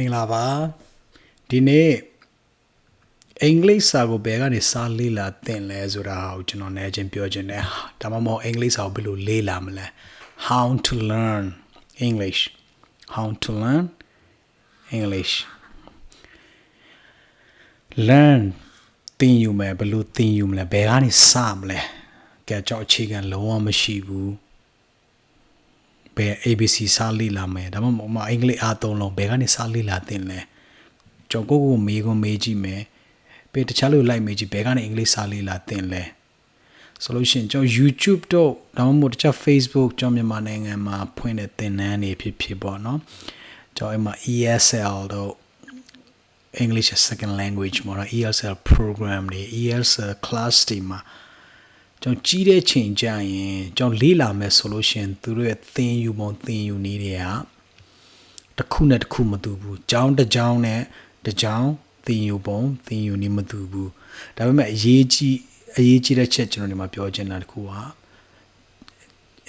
မင်္ဂလာပါဒီနေ့အင်္ဂလိပ်စာကိုဘယ်ကနေစာလေ့လာသင်လဲဆိုတာကိုကျွန်တော်လည်းချင်းပြောချင်တယ်ဒါမှမဟုတ်အင်္ဂလိပ်စာကိုဘယ်လိုလေ့လာမလဲ how to learn english how to learn english learn သင်ယူမယ်ဘယ်လိုသင်ယူမလဲဘယ်ကနေစမလဲကဲကြောက်အခြေခံလုံးဝမရှိဘူး ဘယ် ABC စာလေ့လာမယ်ဒါမှမဟုတ်အင်္ဂလိပ်အားသုံးလုံးဘယ်ကနေစာလေ့လာသင်လဲကျွန်တော်ကိုကိုမေးခွန်းမေးကြည့်မယ်ပြီးတခြားလူလိုက်မေးကြည့်ဘယ်ကနေအင်္ဂလိပ်စာလေ့လာသင်လဲဆိုလို့ရှိရင်ကျွန်တော် YouTube တော့ဒါမှမဟုတ်တခြား Facebook ကျွန်တော်မြန်မာနိုင်ငံမှာဖွင့်တဲ့သင်တန်းတွေဖြစ်ဖြစ်ပေါ့နော်ကျွန်တော်အဲ့မှာ ESL တော့ English as second language မှာ ESL program တွေ ESL class တွေမှာ ကျွန်တော်ကြီးတဲ့ချိန်ကြရင်ကျွန်တော်လေ့လာမယ်ဆိုလို့ရှင်သူတို့ရဲ့သင်ယူပုံသင်ယူနည်းတွေကတစ်ခုနဲ့တစ်ခုမတူဘူး။ကြောင်းတစ်ကြောင်းနဲ့တစ်ကြောင်းသင်ယူပုံသင်ယူနည်းမတူဘူး။ဒါပေမဲ့အရေးကြီးအရေးကြီးတဲ့ချက်ကျွန်တော်ဒီမှာပြောချင်တာတစ်ခုက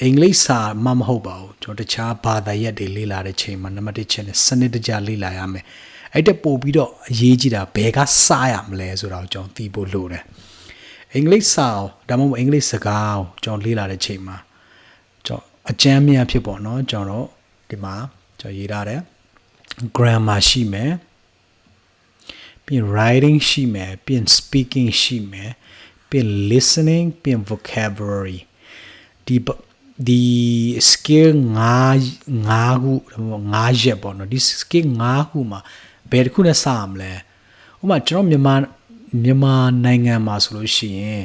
အင်္ဂလိပ်စာမှမဟုတ်ပါဘူးကျွန်တော်တခြားဘာသာရပ်တွေလေ့လာတဲ့ချိန်မှာနံပါတ်1ချက်နဲ့စနစ်တကျလေ့လာရမယ်။အဲ့တက်ပို့ပြီးတော့အရေးကြီးတာဘယ်ကစရမလဲဆိုတာကိုကျွန်တော်သိဖို့လိုတယ်။ အင်္ဂလိပ်စာဒါမှမဟုတ်အင်္ဂလိပ်စကားကိုကျွန်တော်လေ့လာတဲ့ချိန်မှာကျွန်တော်အကျမ်းများဖြစ်ပေါ့နော်ကျွန်တော်ဒီမှာကျွန်တော်ရေးထားတယ် grammar ရှိမယ်ပြီး writing ရှိမယ်ပြီး speaking ရှိမယ်ပြီး listening ပြီး vocabulary ဒီဒီ skill 5 5ခုဒါမှမဟုတ်5ရက်ပေါ့နော်ဒီ skill 5ခုမှာဘယ်တစ်ခုနဲ့စရမလဲဥပမာကျွန်တော်မြန်မာ မြန်မာနိုင်ငံမှာဆိုလို့ရှိရင်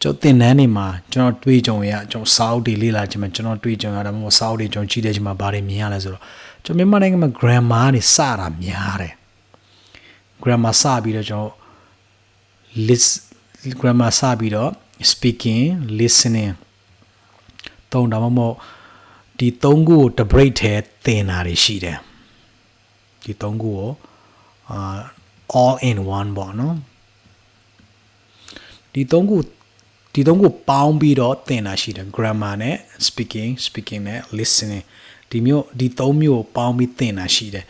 ကျွန်တော်တင်တန်းနေမှာကျွန်တော်တွေးကြုံရကျွန်တော်စာအုပ်တွေလေ့လာခြင်းမှာကျွန်တော်တွေးကြုံရတာမျိုးစာအုပ်တွေကျွန်တော်ကြည့်တဲ့ခြင်းမှာဘာတွေမြင်ရလဲဆိုတော့ကျွန်တော်မြန်မာနိုင်ငံမှာ grammar နေစတာများတယ် grammar စပြီးတော့ကျွန်တော် list grammar စပြီးတော့ speaking listening သုံးတာမှမဟုတ်ဒီသုံးခုကို the break ထဲသင်တာတွေရှိတယ်ဒီသုံးခုကိုအာ all in one ပေါ့နော်ဒီသုံးခုဒီသုံးခုပေါင်းပြီးတော့သင်တာရှိတယ် grammar နဲ့ speaking speaking နဲ့ listening ဒီမျိုးဒီသုံးမျိုးပေါင်းပြီးသင်တာရှိတယ်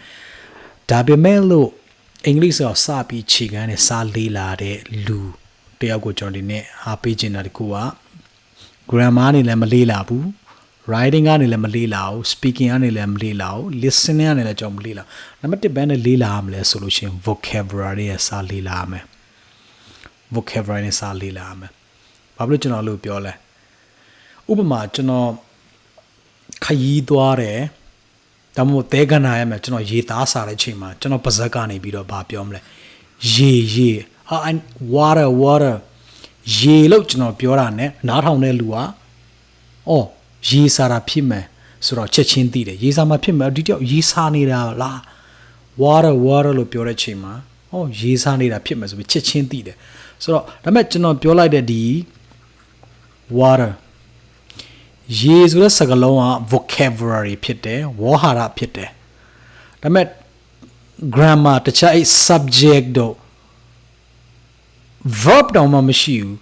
ဒါပေမဲ့လို့အင်္ဂလိပ်စာစပြီးခြေကမ်းနဲ့စာလေးလာတဲ့လူတယောက်ကိုကျွန်တော်ဒီနေ့အားပေးချင်တာတကူက grammar နေလည်းမလေးလာဘူး writing ကနေလည်းမလေးလာဘူး speaking ကနေလည်းမလေးလာဘူး listening ကနေလည်းကြောင့်မလေးလာနံပါတ်1ဘယ်နဲ့လေးလာမလဲဆိုလို့ရှိရင် vocabulary ရဲ့စာလေးလာမယ် vocabulary နဲ့စာလေးလာမယ်ဘာဖြစ်လို့ကျွန်တော်လို့ပြောလဲဥပမာကျွန်တော်ခရီးသွားတယ်ဒါမှမဟုတ်သဲကနာရမယ်ကျွန်တော်ရေသားစားတဲ့ချိန်မှာကျွန်တော်ပါဇက်ကနေပြီးတော့ဗာပြောမလဲရေရေဟာ water water ရေလို့ကျွန်တော်ပြောတာ ਨੇ နားထောင်တဲ့လူကအော် ရေစားတာဖြစ်မယ်ဆိုတော့ချက်ချင်းသိတယ်ရေစားမှာဖြစ်မယ်ဒီတယောက်ရေစားနေတာလား water water လို့ပြောတဲ့ချိန်မှာဟောရေစားနေတာဖြစ်မယ်ဆိုပြီးချက်ချင်းသိတယ်ဆိုတော့ဒါပေမဲ့ကျွန်တော်ပြောလိုက်တဲ့ဒီ water ရေဆိုတဲ့စကားလုံးက vocabulary ဖြစ်တယ်ဝေါ်ဟာရဖြစ်တယ်ဒါပေမဲ့ grammar တခြားအဲ့ subject တော့ verb တော့မှမရှိဘူး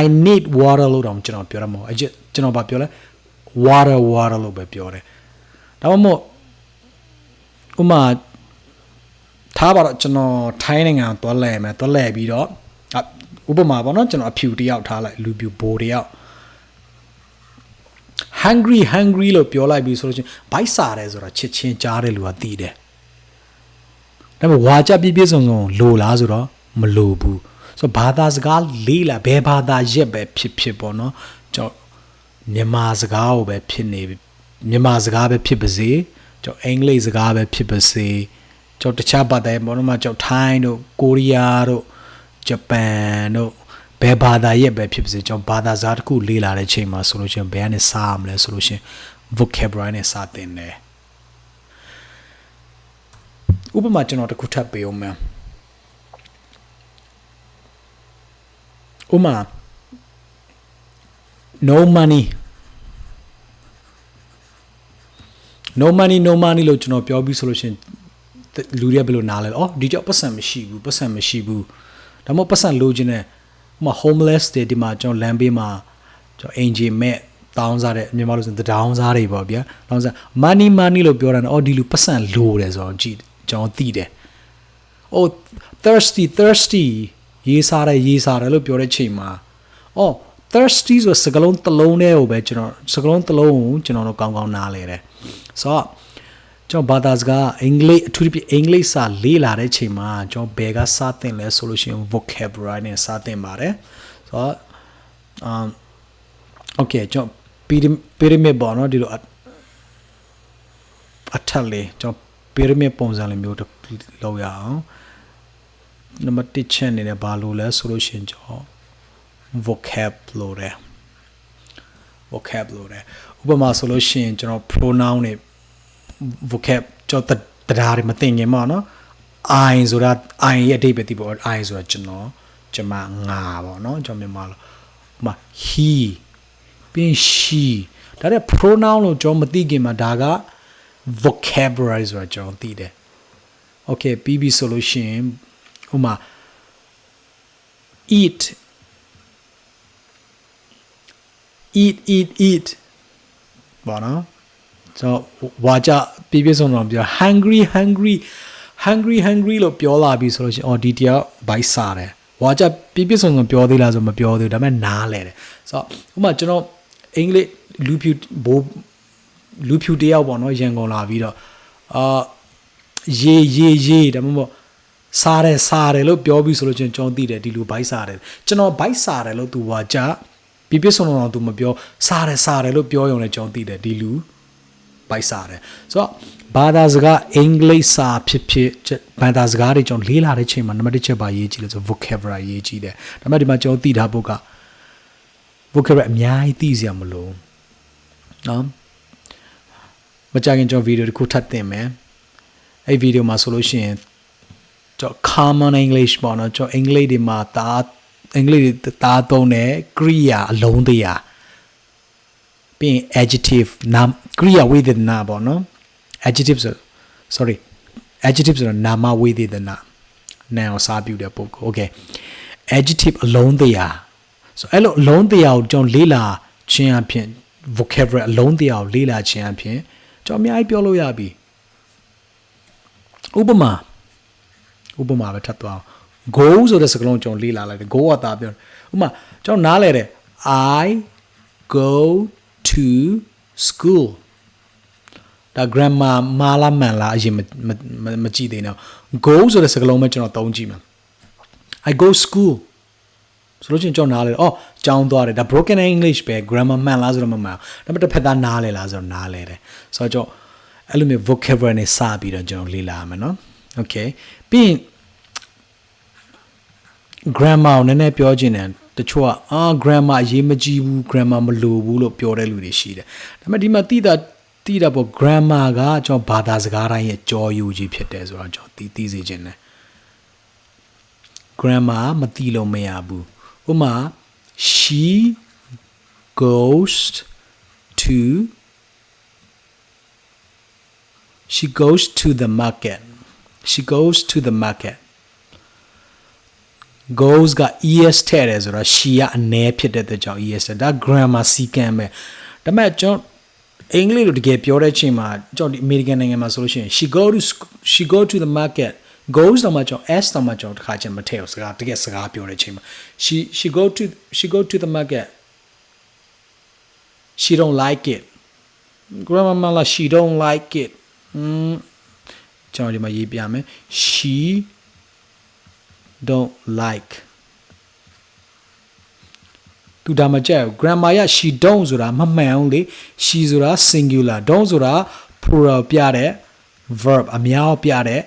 I need water လို့တော့ကျွန်တော်ပြောရမှာအကျကျွန်တော်ဗာပြောလဲ water water လို့ပဲပြောတယ်ဒါမှမဟုတ်ဥမာထားပါတော့ကျွန်တော်ထိုင်းနိုင်ငံသွားလဲမယ်သွားလဲပြီးတော့ဥပမာပေါ့နော်ကျွန်တော်အဖြူတယောက်ထားလိုက်လူပြူဘိုတယောက် hungry hungry လို့ပြောလိုက်ပြီးဆိုလို့ချင်းဘိုက်စားတယ်ဆိုတာချစ်ချင်းကြားတဲ့လူကသိတယ်ဒါပေမဲ့ဝါကြပြည့်ပြည့်စုံစုံလိုလားဆိုတော့မလိုဘူး ဆိုဘာသာစကားလေးလာဘယ်ဘာသာရက်ပဲဖြစ်ဖြစ်ပေါ့နော်ကျွန်တော်မြန်မာစကားကိုပဲဖြစ်နေမြန်မာစကားပဲဖြစ်ပါစေကျွန်တော်အင်္ဂလိပ်စကားပဲဖြစ်ပါစေကျွန်တော်တခြားဘာသာပေါ့နော်မကျွန်တော်ထိုင်းတို့ကိုရီးယားတို့ဂျပန်တို့ဘယ်ဘာသာရက်ပဲဖြစ်ပါစေကျွန်တော်ဘာသာစကားတစ်ခုလေ့လာတဲ့ချိန်မှာဆိုလို့ရှိရင်ဘယ်ကနေစရမလဲဆိုလို့ရှိရင် vocabulary နဲ့စသင်တယ်ဥပမာကျွန်တော်တစ်ခုထပ်ပေးအောင်မယ် ဥမာ no money no money no money လို့ကျွန်တော်ပြောပြီးဆိုလို့ရှိရင်လူတွေကဘယ်လိုနားလဲ။အော်ဒီကြောက်ပတ်စံမရှိဘူးပတ်စံမရှိဘူး။ဒါမှမဟုတ်ပတ်စံလိုချင်တဲ့ဥမာ homeless တွေဒီမှာကျွန်တော်လမ်းဘေးမှာကျွန်တော် angel မဲ့တောင်းစားတဲ့မြန်မာလို့ဆိုရင်တောင်းစားတွေပေါ့ဗျာတောင်းစား money money လို့ပြောတာနော်အော်ဒီလူပတ်စံလိုတယ်ဆိုတော့ကြည့်ကျွန်တော်သိတယ် oh thirsty thirsty ရေးစားတယ်ရေးစားတယ်လို့ပြောတဲ့ချိန်မှာ oh thirsty ဆိုစကလုံးတစ်လုံးတည်းကိုပဲကျွန်တော်စကလုံးတစ်လုံးကိုကျွန်တော်တို့ကောင်းကောင်းနားလဲတယ်ဆိုတော့ကျွန်တော်ဘာသာစကားအင်္ဂလိပ်အထူးသဖြင့်အင်္ဂလိပ်စာလေ့လာတဲ့ချိန်မှာကျွန်တော်ဘယ်ကစသင်လဲဆိုလို့ရှိရင် vocabulary နဲ့စသင်ပါတယ်ဆိုတော့ um okay ကျွန်တော် pyramid ပေါ့နော်ဒီလိုအထက်လေးကျွန်တော် pyramid ပုံစံလေးမျိုးလောက်ရအောင် နံပါတ်1ချက်အနေနဲ့ဘာလို့လဲဆိုလို့ရှိရင်ကျွန်တော် vocab လို့တယ် vocab လို့တယ်ဥပမာဆိုလို့ရှိရင်ကျွန်တော် pronoun တွေ vocab ကျွန်တော်တရားတွေမသိငင်ပါနော် I ဆိုတာ I ရဲ့အဓိပ္ပာယ်ဒီပေါ့ I ဆိုတာကျွန်တော်ကျွန်မငါပေါ့နော်ကျွန်တော်မြန်မာလို့ဥပမာ he ပြီး she ဒါတဲ့ pronoun လို့ကျွန်တော်မသိခင်မှာဒါက vocabulary ဆိုတာကျွန်တော်သိတယ် okay ပြီးပြီဆိုလို့ရှိရင် ဥပမာ eat eat eat eat ဘာနော်ကျွန်တော်ဝါကြပြပြဆုံးတော့ပြော hungry hungry hungry hungry လို့ပြောလာပြီဆိုလို့ရှိရင်အော်ဒီတယောက်ဘိုက်စားတယ်ဝါကြပြပြဆုံးဆုံးပြောသေးလားဆိုမပြောသေးဘူးဒါပေမဲ့နားလဲတယ်ဆိုတော့ဥပမာကျွန်တော်အင်္ဂလိပ်လူဖြူဘိုးလူဖြူတယောက်ပေါ့နော်ရန်ကုန်လာပြီးတော့အာရေရေရေဒါမှမဟုတ် စားတယ်စားတယ်လို့ပြောပြီးဆိုလို့ချင်းကျွန်တော်သိတယ်ဒီလူဘိုက်စားတယ်ကျွန်တော်ဘိုက်စားတယ်လို့သူဝါကြပြပြဆုံးဆုံးတော့သူမပြောစားတယ်စားတယ်လို့ပြောရုံနဲ့ကျွန်တော်သိတယ်ဒီလူဘိုက်စားတယ်ဆိုတော့ဘာသာစကားအင်္ဂလိပ်စာဖြစ်ဖြစ်ဘာသာစကားတွေကျွန်တော်လေးလာတဲ့ချိန်မှာနံပါတ်1ချက်ပါရေးကြည့်လို့ဆို vocabulary ရေးကြည့်တယ်ဒါပေမဲ့ဒီမှာကျွန်တော်သိထားဖို့က vocabulary အများကြီးသိစရာမလိုနော်မကြခင်ကျွန်တော်ဗီဒီယိုတစ်ခုထပ်တင်မယ်အဲ့ဗီဒီယိုမှာဆိုလို့ရှိရင် ကျွန်တော် common english ပေါ့နော်ကျွန်တော်အင်္ဂလိပ်တွေမှာတာအင်္ဂလိပ်တွေတာသုံးတယ်ကရိယာအလုံးတရားပြီးရင် adjective နာကရိယာဝိသေသနာပေါ့နော် adjective ဆို sorry adjective ဆိုတော့နာမဝိသေသနာနာကိုစားပြုတဲ့ပုဂ္ဂိုလ် okay adjective အလုံးတရားဆိုအဲ့လိုအလုံးတရားကိုကျွန်တော်လေ့လာခြင်းအဖြစ် vocabulary အလုံးတရားကိုလေ့လာခြင်းအဖြစ်ကျွန်တော်အများကြီးပြောလို့ရပြီဥပမာ ဥပမာပဲထပ်သွားအောင် go ဆိုတဲ့စကားလုံးကျွန်တော်လေ့လာလိုက်တယ် go ကတာပြောဥပမာကျွန်တော်နားလဲတယ် i go to school ဒါ grammar မာလားမှန်လားအရင်မမကြည့်သေးတော့ go ဆိုတဲ့စကားလုံးပဲကျွန်တော်သုံးကြည့်မှာ i go school ဆိုလို့ချင်းကျွန်တော်နားလဲအော်ကြောင်းသွားတယ်ဒါ broken english ပဲ grammar မှန်လားဆိုတော့မမှန်ဘူးဒါပေမဲ့တစ်ဖက်သားနားလဲလားဆိုတော့နားလဲတယ်ဆိုတော့ကျွန်တော်အဲ့လိုမျိုး vocabulary နဲ့စပြီးတော့ကျွန်တော်လေ့လာရမယ်နော် okay ပြီးရင် grammar ကိုနည်းနည်းပြောချင်တယ်တချို့ကအာ grammar အရေးမကြီးဘူး grammar မလိုဘူးလို့ပြောတဲ့လူတွေရှိတယ်ဒါပေမဲ့ဒီမှာတိတာတိတာပေါ့ grammar ကကျွန်တော်ဘာသာစကားတိုင်းရဲ့ကြောယူကြီးဖြစ်တယ်ဆိုတော့ကျွန်တော်သိသိစေချင်တယ် grammar မသိလို့မရဘူးဥပမာ she goes to she goes to the market she goes to the market goes က es ထည့်တယ်ဆိုတော့ she ကအ ਨੇ ဖြစ်တဲ့အတွက်ကြောင့် es ဒါ grammar စီကံပဲဒါပေမဲ့ကျွန်တော်အင်္ဂလိပ်လိုတကယ်ပြောတဲ့ချိန်မှာကျွန်တော်ဒီ American နိုင်ငံမှာဆိုလို့ရှိရင် she go to she go to the market goes တော့မှကျွန်တော် s တော့မှကျွန်တော်တစ်ခါချင်းမထည့်ဘူးစကားတကယ်စကားပြောတဲ့ချိန်မှာ she she go to she go to the market she don't like it grammar မှာ she don't like it อืมကျွန်တော်ဒီမှာရေးပြမယ် she don't like သူဒါမကြက် grammar ရ she don't ဆိုတာမမှန်ဘူးလေ she ဆိုတာ singular don't ဆိုတာ plural ပြတဲ့ verb အများပြတဲ့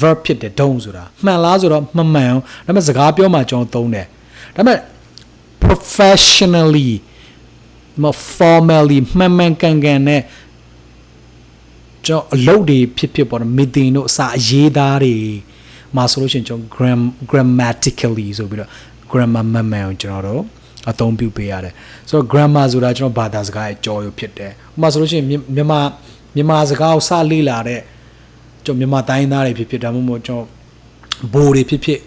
verb ဖြစ်တယ် don't ဆိုတာမှန်လားဆိုတော့မမှန်ဘူးဒါပေမဲ့စကားပြောမှကျွန်တော်သုံးတယ်ဒါပေမဲ့ professionally မ formally မှန်မှန်ကန်ကန်နဲ့ကျွန်တော်အလုပ်တွေဖြစ်ဖြစ်ပေါ့နော် meeting တို့အစာအရေးသားတွေ မှာဆိုလို့ရှိရင်ကျွန်တော် gram grammatically ဆိုပြီးတော့ grammar မှန်မှန်ကိုကျွန်တော်တို့အသုံးပြုပေးရတယ်ဆိုတော့ grammar ဆိုတာကျွန်တော်ဘာသာစကားရဲ့ကြော်ရုပ်ဖြစ်တယ်ဥပမာဆိုလို့ရှိရင်မြန်မာမြန်မာစကားကိုစလေ့လာတဲ့ကျွန်တော်မြန်မာတိုင်းသားတွေဖြစ်ဖြစ်ဒါမှမဟုတ်ကျွန်တော်ဘိုးတွေဖြစ်ဖြစ်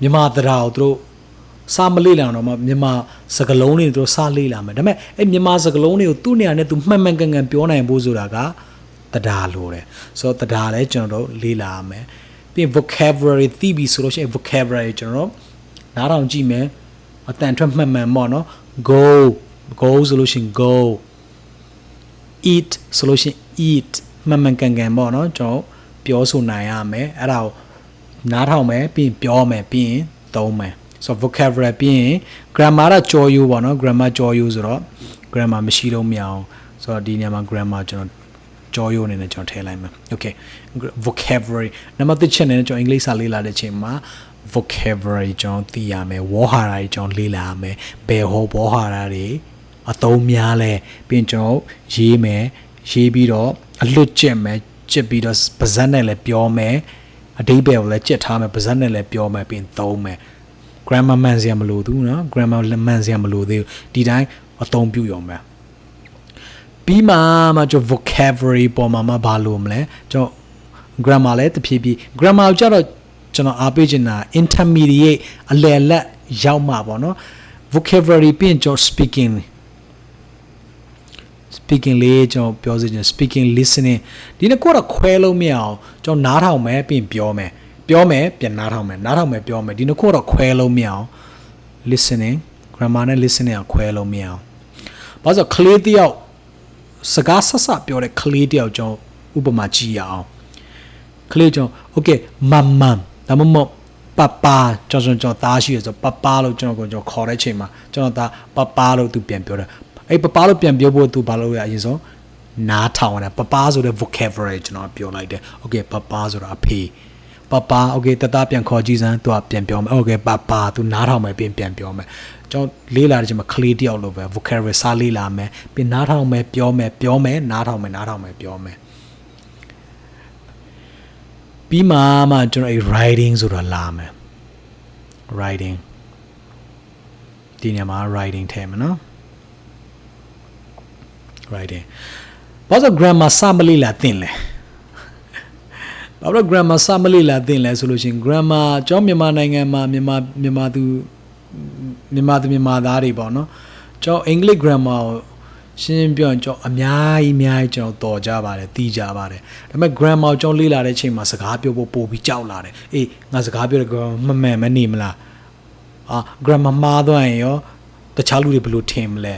မြန်မာတရားကိုသူတို့စာမလေးလာတော့မှမြန်မာစကားလုံးတွေတို့စာလေးလာမယ်ဒါပေမဲ့အဲ့မြန်မာစကားလုံးတွေကိုသူ့နေရာနဲ့သူမှန်မှန်ကန်ကန်ပြောနိုင်ဖို့ဆိုတာကတရားလိုတယ်ဆိုတော့တရားလည်းကျွန်တော်တို့လေးလာရမယ် ပြီး vocabulary သိပြီဆိုလို့ရှိရင် vocabulary ကျွန်တော်တို့နားထောင်ကြည့်မယ်အတန်ထွက်မှန်မှန်ပေါ့နော် go go ဆိုလို့ရှိရင် go eat ဆိုလို့ရှိရင် eat မှန်မှန်ကန်ကန်ပေါ့နော်ကျွန်တော်ပြောဆိုနိုင်ရမယ်အဲ့ဒါကိုနားထောင်မယ်ပြီးရင်ပြောမယ်ပြီးရင်သုံးမယ်ဆိုတော့ vocabulary ပြီးရင် grammar ကကြော်ယူပေါ့နော် grammar ကြော်ယူဆိုတော့ grammar မရှိလို့မရအောင်ဆိုတော့ဒီနေရာမှာ grammar ကျွန်တော် ကြော်ယူအနေနဲ့ကျွန်တော်ထည့်လိုက်မယ် okay vocabulary နံပါတ်1ချက်နဲ့ကျွန်တော်အင်္ဂလိပ်စာလေ့လာတဲ့အချိန်မှာ vocabulary ကျွန်တော်သိရမယ်ဝေါ်ဟာရတွေကျွန်တော်လေ့လာရမယ်ဘယ်ဟောဝေါ်ဟာရတွေအသုံးများလဲပြီးရင်ကျွန်တော်ရေးမယ်ရေးပြီးတော့အလွတ်ကျက်မယ်ကျက်ပြီးတော့ပါဇက်နဲ့လည်းပြောမယ်အတိပ္ပယ်ကိုလည်းကျက်ထားမယ်ပါဇက်နဲ့လည်းပြောမယ်ပြီးရင်သုံးမယ် grammar မှန်စရာမလိုဘူးเนาะ grammar မှန်စရာမလိုသေးဘူးဒီတိုင်းအသုံးပြုရုံပဲ ပြီးမှမှကျွန်တော် vocabulary ပေါ်မှာမှဘာလို့မလဲကျွန်တော် grammar လည်းတဖြည်းဖြည်း grammar ကိုကြတော့ကျွန်တော်အားပေးချင်တာ intermediate အလယ်လက်ရောက်မှာပေါ့နော် vocabulary ပြီးရင်ကျွန်တော် speaking speaking လေးကျွန်တော်ပြောစီချင် speaking listening ဒီနှစ်ခုတော့ခွဲလို့မရအောင်ကျွန်တော်နားထောင်မယ်ပြီးရင်ပြောမယ်ပြောမယ်ပြန်နားထောင်မယ်နားထောင်မယ်ပြောမယ်ဒီနှစ်ခုတော့ခွဲလို့မရအောင် listening grammar နဲ့ listening ကခွဲလို့မရအောင်ဘာလို့ကလေးတယောက် စကားဆက်ဆက်ပြောတဲ့ကလေးတယောက်ကျွန်တော်ဥပမာကြည့်ရအောင်ကလေးကျွန်တော် okay မမ်မမ်ဒါမှမဟုတ်ပပကျွန်တော်ကျွန်တော်သားရှိရဆိုပပလို့ကျွန်တော်ကိုကျွန်တော်ခေါ်တဲ့ချိန်မှာကျွန်တော်သားပပလို့သူပြန်ပြောတယ်အဲ့ပပလို့ပြန်ပြောဖို့သူဘာလို့ရအရင်ဆုံးနားထောင်ရတယ်ပပဆိုတဲ့ vocabulary ကျွန်တော်ပြောလိုက်တယ် okay ပပဆိုတာအဖေ ပပ okay တသားပြန်ခေါ်ကြည့်စမ်းသူကပြန်ပြောမယ် okay ပပသူနားထောင်မယ်ပြန်ပြန်ပြောမယ်ကျွန်တော်လေးလာတဲ့ချိန်မှာကလေးတယောက်လိုပဲ vocabulary စားလေးလာမယ်ပြီးနားထောင်မယ်ပြောမယ်ပြောမယ်နားထောင်မယ်နားထောင်မယ်ပြောမယ်ပြီးမှမှကျွန်တော်အဲ writing ဆိုတာလာမယ် writing ဒီနေရာမှာ writing ထည့်မယ်နော် writing ဘာလို့ grammar စမလေးလာသင်လဲ ဘာလို့ grammar စမလေးလာသင်လဲဆိုလို့ရှိရင် grammar ကျောင်းမြန်မာနိုင်ငံမှာမြန်မာမြန်မာသူမြန်မာသူမြန်မာသားတွေပေါ့နော်ကျောင်းအင်္ဂလိပ် grammar ကိုရှင်းရှင်းပြောရင်ကျွန်တော်အများကြီးအများကြီးကျွန်တော်တော်ကြပါတယ်တီးကြပါတယ်ဒါပေမဲ့ grammar ကိုကျွန်တော်လေ့လာတဲ့အချိန်မှာစကားပြောဖို့ပို့ပြီးကြောက်လာတယ်အေးငါစကားပြောတဲ့ grammar မမှန်မနေမလားအာ grammar မှားသွားရင်ရောတခြားလူတွေဘယ်လိုထင်မလဲ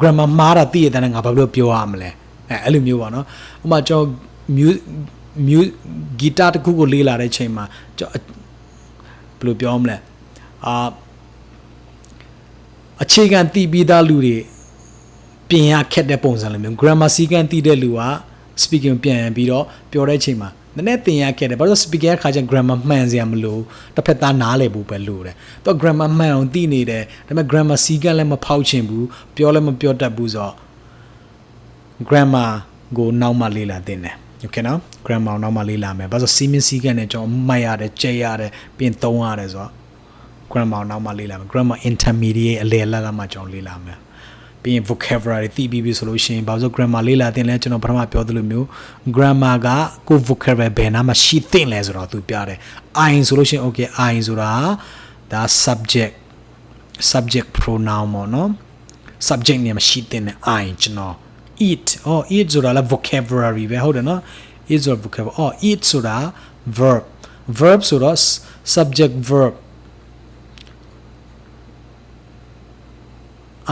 grammar မှားတာသိရတဲ့ငါဘာလို့ပြောရမလဲအဲအဲ့လိုမျိုးပေါ့နော်ဥပမာကျွန်တော် music မြူ ဂီတာတစ်ခုကိုလေ့လာတဲ့ချိန်မှာကျွန်တော်ဘယ်လိုပြောမလဲအာအခြေခံတည်ပြီးသားလူတွေပြင်ရခက်တဲ့ပုံစံလိုမျိုး grammar စီကံတည်တဲ့လူက speaking ပြန်ပြီးတော့ပြောတဲ့ချိန်မှာနည်းနည်းသင်ရခဲ့တယ်ဘာလို့ speaking ရခါကျ grammar မှန်စရာမလိုတစ်ဖက်သားနားလည်ဖို့ပဲလိုတယ်သူက grammar မှန်အောင်သိနေတယ်ဒါပေမဲ့ grammar စီကံလည်းမဖောက်ချင်ဘူးပြောလည်းမပြောတတ်ဘူးဆိုတော့ grammar ကိုနောက်မှလေ့လာသင်တယ် okay နော် grammar နောက်မှလေ့လာမယ်ဘာလို့စီမင်းစီကံနဲ့ကျွန်တော်မှတ်ရတယ်ကြိတ်ရတယ်ပြင်သုံးရတယ်ဆိုတော့ grammar နောက်မှလေ့လာမယ် grammar intermediate အလယ်လက်ကမှကျွန်တော်လေ့လာမယ်ပြီးရင် vocabulary သိပြီးပြီဆိုလို့ရှိရင်ဘာလို့ grammar လေ့လာသင်လဲကျွန်တော်ပထမပြောသလိုမျိုး grammar ကကို vocabulary ဘယ်နာမှရှိသင့်လဲဆိုတော့သူပြတယ် i ဆိုလို့ရှိရင် okay i ဆိုတာဒါ subject subject pronoun ပေါ့နော် subject နေမှာရှိသင့်တယ် i ကျွန်တော် eat oh eat ဆိုတာလည်း vocabulary ပဲဟုတ်တယ်နော် eat ဆိုတာ vocabulary oh eat ဆိုတာ verb verb ဆိုတော့ subject verb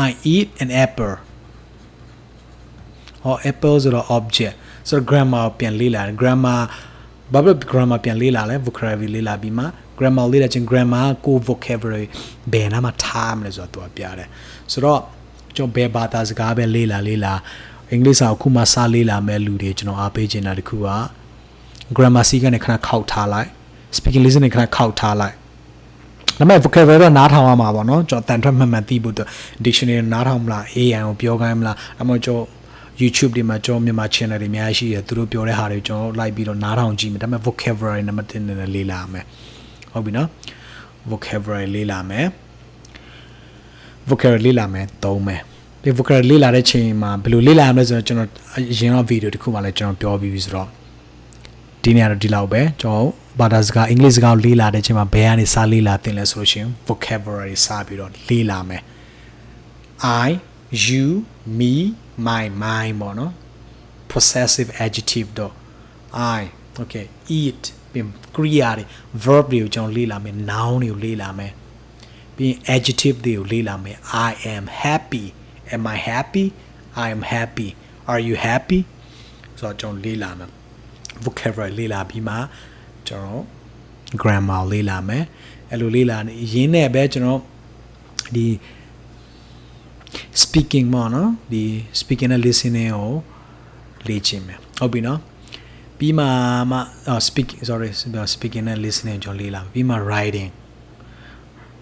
I eat an apple ဟော apple ဆိုတော့ object ဆိုတော့ grammar ပြန်လေ့လာတယ် grammar ဘာဖြစ် grammar ပြန်လေ့လာလဲ vocabulary လေ့လာပြီးမှ grammar လေ့လာခြင်း grammar ကို vocabulary ဘယ်နာမှာထားမလဲဆိုတော့သူကပြတယ်ဆိုတော့ကျွန်တော်ဘယ်ဘာသာစကားပဲလေ့လာလေ့လာ အင်္ဂလိပ်စာအခုမှစလေ့လာမဲ့လူတွေကျွန်တော်အားပေးချင်တာတခုက grammar စီးကနေခဏခောက်ထားလိုက် speaking listening ခဏခောက်ထားလိုက်ဒါပေမဲ့ vocabulary တော့နားထောင်ရမှာပေါ့နော်ကျွန်တော်တန်ထွက်မှန်မှန်သိဖို့အတွက် dictionary နားထောင်မလား AI ကိုပြောခိုင်းမလားဒါမှမဟုတ်ကျွန်တော် YouTube တွေမှာကျွန်တော်မြန်မာ channel တွေအများကြီးရှိတယ်သူတို့ပြောတဲ့ဟာတွေကျွန်တော်လိုက်ပြီးတော့နားထောင်ကြည့်မယ်ဒါပေမဲ့ vocabulary နံပါတ်1နဲ့လေးလာမယ်ဟုတ်ပြီနော် vocabulary လေးလာမယ် vocabulary လေးလာမယ်သုံးမယ် ဒီ vocabulary လေးလာတဲ့ချိန်မှာဘယ်လိုလေးလာရမလဲဆိုတော့ကျွန်တော်အရင်ကဗီဒီယိုတစ်ခုမှလည်းကျွန်တော်ပြောပြီးပြီဆိုတော့ဒီနေ့ကတော့ဒီလောက်ပဲကျွန်တော်ဘာသာစကားအင်္ဂလိပ်စကားကိုလေ့လာတဲ့အချိန်မှာဘယ်ကနေစလေ့လာသင်လဲဆိုလို့ရှိရင် vocabulary စပြီးတော့လေ့လာမယ် I you me my mine ပေါ့နော် possessive adjective တော့ I okay eat ပြီးကရိယာတွေ verb တွေကိုကျွန်တော်လေ့လာမယ် noun တွေကိုလေ့လာမယ်ပြီးရင် adjective တွေကိုလေ့လာမယ် I am happy am I happy I am happy are you happy ဆိုတော့ကျွန်တော်လေ့လာမယ် vocabulary လေ့လာပြီးမှကျွန်တော် grammar ကိုလေ့လာမယ်အဲ့လိုလေ့လာနေရင်းနဲ့ပဲကျွန်တော်ဒီ speaking ပေါ့နော်ဒီ speaking နဲ့ listening ကိုလေ့ကျင့်မယ်ဟုတ်ပြီနော်ပြီးမှမှ speaking sorry speaking နဲ့ listening ကျွန်တော်လေ့လာမယ်ပြီးမှ writing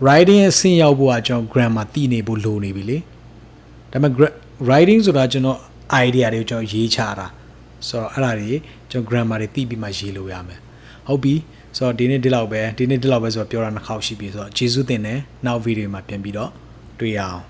writing အဆင့်ရောက်ဖို့ကကျွန်တော် grammar သိနေဖို့လိုနေပြီလေ ဒါပေမဲ့ writing ဆိုတာကျွန်တော် idea တွေကိုကျွန်တော်ရေးချတာဆိုတော့အဲ့ဒါတွေကျွန်တော် grammar တွေသိပြီးမှရေးလို့ရမယ်ဟုတ်ပြီဆိုတော့ဒီနေ့ဒီလောက်ပဲဒီနေ့ဒီလောက်ပဲဆိုတော့ပြောတာနှစ်ခေါက်ရှိပြီဆိုတော့ကျေးဇူးတင်တယ်နောက်ဗီဒီယိုမှာပြန်ပြီးတော့တွေ့ရအောင်